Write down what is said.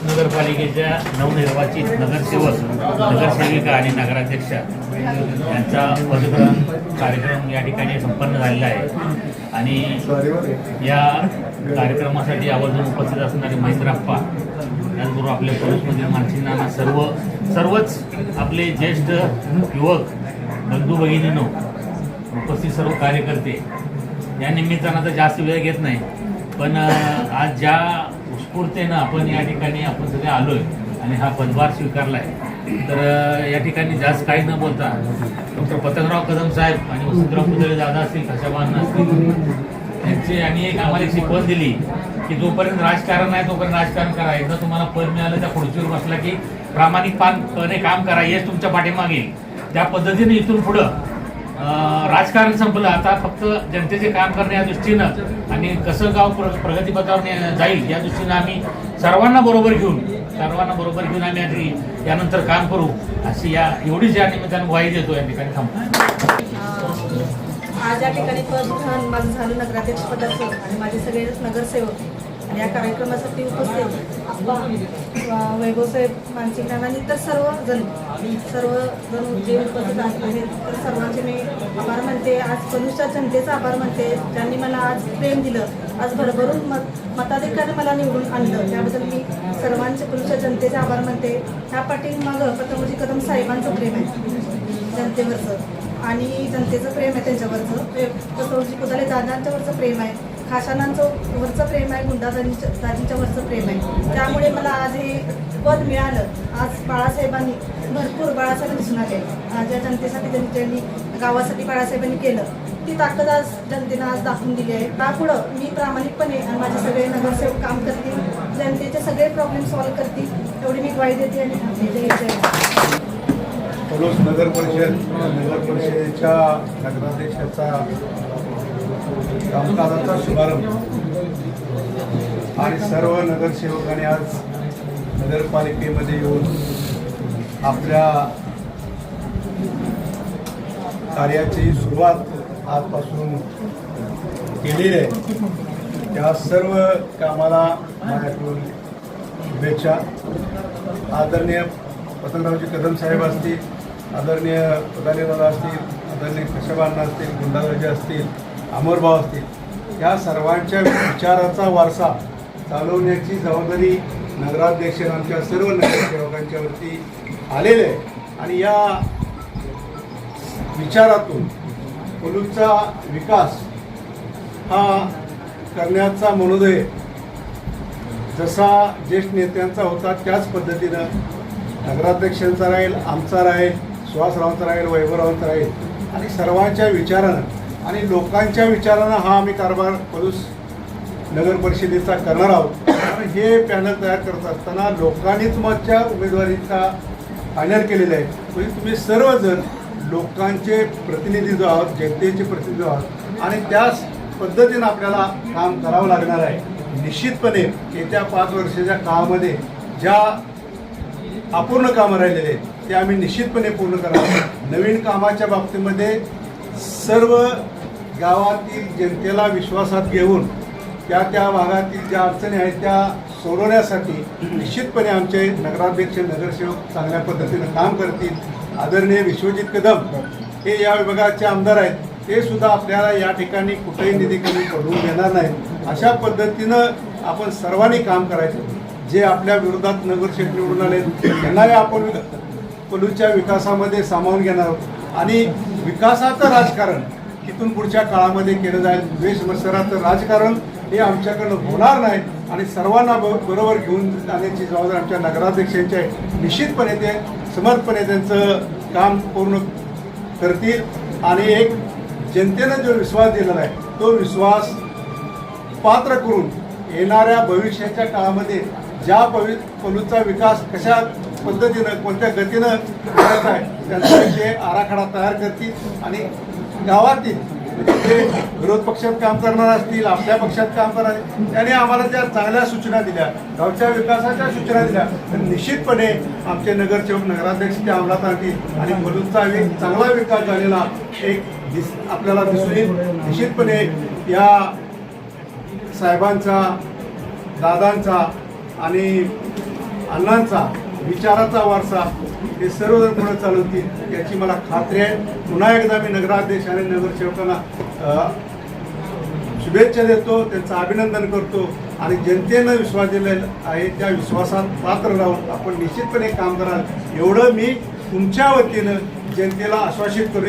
नगरपालिकेच्या नवनिर्वाचित नगरसेवक नगरसेविका आणि नगराध्यक्षा यांचा पदग्रहण कार्यक्रम या ठिकाणी संपन्न झालेला आहे. आणि या कार्यक्रमासाठी आवर्जून उपस्थित असणारे महेंद्राप्पा त्याचबरोबर आपल्या पोलीसमधील मानसिंगांना सर्व सर्वच आपले ज्येष्ठ युवक बंधू भगिनीनो उपस्थित सर्व कार्यकर्ते. या निमित्तानं तर जास्त वेळ घेत नाही पण आज ज्या तात्पुरतेनं आपण या ठिकाणी आपण सगळे आलोय आणि हा पदभार स्वीकारलाय. तर या ठिकाणी जास्त काही न बोलता डॉक्टर पतंगराव कदम साहेब आणि वसंतराव पुतळे दादा असतील खशाबान असतील त्यांची आणि एक आम्हाला एक शिकवण दिली की जोपर्यंत राजकारण आहे तोपर्यंत राजकारण करा. एकदा तुम्हाला पद मिळालं त्या खुर्चीवर बसला की प्रामाणिकपणे काम करा. हेच तुमच्या पाठीमागे त्या पद्धतीने इथून पुढं राजकारण संपलं. आता फक्त जनतेचे काम करणे या दृष्टीनं आणि कसं गाव प्र प्रगतीपथावर जाईल या दृष्टीनं आम्ही सर्वांना बरोबर घेऊन सर्वांना बरोबर घेऊन आम्ही आधी यानंतर काम करू अशी या एवढीच या निमित्तानं ग्वाही देतो या ठिकाणी थांबतो आज या ठिकाणी पद झालं नगराध्यक्ष पदाचं आणि माझे सगळे नगरसेवक आणि या कार्यक्रमासाठी उपस्थित वैभवसाहेब मानसिक नानांनी तर सर्व जण सर्व जण जे उपस्थित आहेत तर सर्वांचे मी आभार मानते. आज पनुष्या जनतेचा आभार मानते ज्यांनी मला आज प्रेम दिलं आज भरभरून मत मताधिकाने मला निवडून आणलं. त्याबद्दल मी सर्वांचे पनुष्या जनतेचे आभार मानते. ह्या पाठीमागं पतंगजी कदम साहेबांचं प्रेम आहे जनतेवरचं. आणि जनतेचं प्रेम आहे त्यांच्यावरचं. प्रेम कसोजी कुदाले दादांच्यावरचं प्रेम आहे. खाशानांचं वरचं प्रेम आहे गुंडादाजींच्या दाजींच्या वरचं प्रेम आहे. त्यामुळे मला आज हे पद मिळालं. आज बाळासाहेबांनी भरपूर बाळासाहेब दिसून आले. ज्या जनतेसाठी त्यांनी गावासाठी बाळासाहेबांनी केलं. ती ताकद आज जनतेनं आज दाखवून दिली आहे. त्यापुढं मी प्रामाणिकपणे आणि माझे सगळे नगरसेवक काम करतील. जनतेचे सगळे प्रॉब्लेम सॉल्व्ह करतील. एवढी मी ग्वाही देते आणि नगर परिषद नगर परिषदेच्या नगराध्यक्षाचा कामकाजाचा शुभारंभ. आणि सर्व नगरसेवकांनी आज नगरपालिकेमध्ये येऊन आपल्या कार्याची सुरुवात आजपासून केलेली आहे. त्या सर्व कामाला माझ्याकडून शुभेच्छा. आदरणीय पतंगरावजी कदम साहेब असतील आदरणीय पदालेदादा असतील आदरणीय कशबांना असतील गुंडाराजे असतील अमरभाव असतील. या सर्वांच्या विचाराचा वारसा चालवण्याची जबाबदारी नगराध्यक्ष आमच्या सर्व नगरसेवकांच्यावरती आलेले आहे. आणि या विचारातून कोलूरचा विकास हा करण्याचा मनोदय जसा ज्येष्ठ नेत्यांचा होता त्याच पद्धतीनं नगराध्यक्षांचा राहील आमचा राहील सुहासरावांचा राहील वैभवरावांचा राहील. आणि सर्वांच्या विचारानं आणि लोकांच्या विचारानं हा आम्ही कारभार पलूस नगर परिषदेचा करणार आहोत. कारण हे पॅनल तयार करत असताना लोकांनीच मगच्या उमेदवारीचा फायनल केलेलं आहे. म्हणजे तुम्ही सर्वजण लोकांचे प्रतिनिधी जो आहोत जनतेचे प्रतिनिधी आहोत आणि त्याच पद्धतीनं आपल्याला काम करावं लागणार आहे. निश्चितपणे येत्या पाच वर्षाच्या काळामध्ये ज्या अपूर्ण कामं राहिलेले आहेत ते आम्ही निश्चितपणे पूर्ण करणार नवीन कामाच्या बाबतीमध्ये सर्व गावातील जनतेला विश्वासात घेऊन त्या त्या भागातील ज्या अडचणी आहेत त्या सोडवण्यासाठी निश्चितपणे आमचे नगराध्यक्ष नगरसेवक चांगल्या पद्धतीनं काम करतील. आदरणीय विश्वजित कदम हे या विभागाचे आमदार आहेत. ते सुद्धा आपल्याला या ठिकाणी कुठेही निधी कमी पडून देणार नाहीत. अशा पद्धतीनं आपण सर्वांनी काम करायचं. जे आपल्या विरोधात नगरसेवक निवडून आले त्यांनाही आपण पलूच्या विकासामध्ये सामावून घेणार आहोत. आणि विकासाचं राजकारण इथून पुढच्या काळामध्ये केलं जाईल. द्वेष राजकारण हे आमच्याकडनं होणार नाही आणि सर्वांना ब बरोबर घेऊन जाण्याची जबाबदारी आमच्या नगराध्यक्षांची आहे. निश्चितपणे ते समर्थपणे त्यांचं काम पूर्ण करतील आणि एक जनतेनं जो विश्वास दिलेला आहे तो विश्वास पात्र करून येणाऱ्या भविष्याच्या काळामध्ये ज्या पवि पलूचा विकास कशा पद्धतीनं कोणत्या गतीनं करत आहे त्याचा ते आराखडा तयार करतील आणि गावातील जे विरोध पक्षात काम करणार असतील आपल्या पक्षात काम करणार त्याने त्यांनी आम्हाला ज्या चांगल्या सूचना दिल्या गावच्या विकासाच्या सूचना दिल्या तर निश्चितपणे आमचे नगरसेवक नगराध्यक्ष त्या अंमलात आणतील आणि पलूचा एक चांगला विकास झालेला एक दिस आपल्याला दिसून येईल. निश्चितपणे या साहेबांचा दादांचा आणि अण्णांचा विचाराचा वारसा हे सर्वजण पुढे चालवतील याची मला खात्री आहे. पुन्हा एकदा मी नगराध्यक्ष आणि नगरसेवकांना शुभेच्छा देतो त्यांचं अभिनंदन करतो आणि जनतेनं विश्वास दिलेला आहे त्या विश्वासात पात्र राहून आपण निश्चितपणे काम कराल. एवढं मी तुमच्या वतीनं जनतेला आश्वासित करू